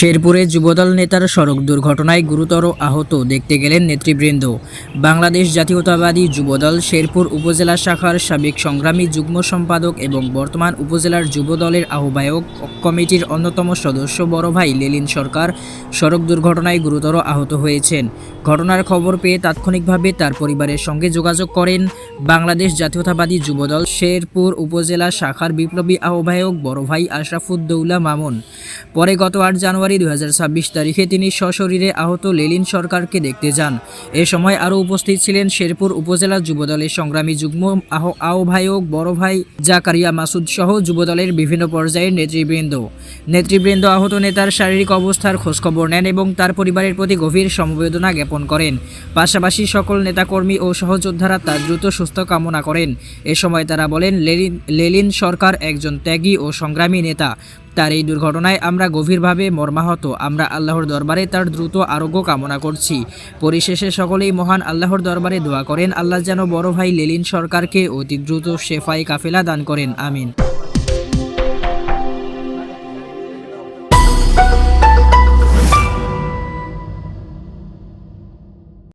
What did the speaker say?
শেরপুরে যুবদল নেতার সড়ক দুর্ঘটনায় গুরুতর আহত দেখতে গেলেন নেতৃবৃন্দ। বাংলাদেশ জাতীয়তাবাদী যুবদল শেরপুর উপজেলা শাখার সাবেক সংগ্রামী যুগ্ম সম্পাদক এবং বর্তমান উপজেলার যুবদলের আহ্বায়ক কমিটির অন্যতম সদস্য বড় ভাই লেলিন সরকার সড়ক দুর্ঘটনায় গুরুতর আহত হয়েছেন। ঘটনার খবর পেয়ে তাৎক্ষণিকভাবে তার পরিবারের সঙ্গে যোগাযোগ করেন বাংলাদেশ জাতীয়তাবাদী যুবদল শেরপুর উপজেলা শাখার বিপ্লবী আহ্বায়ক বড় ভাই আশরাফুদ্দৌলা মামুন। পরে গত আট জানুয়ারি হাজার ছাব্বিশ তারিখে তিনি সশরীরে আহত লেলিন সরকারকে দেখতে যান। এ সময় আরও উপস্থিত ছিলেন শেরপুর উপজেলা যুবদলের সংগ্রামী যুগ্ম আহ- আহ্বায়ক বড় ভাই জাকারিয়া মাসুদ সহ যুবদলের বিভিন্ন পর্যায়ের নেতৃবৃন্দ। নেতৃবৃন্দ আহত নেতার শারীরিক অবস্থার খোঁজখবর নেন এবং তার পরিবারের প্রতি গভীর সমবেদনা জ্ঞাপন করেন। পাশাপাশি সকল নেতাকর্মী ও সহযোদ্ধারা তার দ্রুত সুস্থ কামনা করেন। এ সময় তারা বলেন, লেলিন লেলিন সরকার একজন ত্যাগী ও সংগ্রামী নেতা। তার এই দুর্ঘটনায় আমরা গভীরভাবে মর্মাহত। আমরা আল্লাহর দরবারে তার দ্রুত আরোগ্য কামনা করছি। পরিশেষে সকলেই মহান আল্লাহর দরবারে দোয়া করেন। আল্লাহ যেন বড় ভাই লেলিন সরকারকে অতি দ্রুত শেফাই কাফেলা দান করেন। আমিন।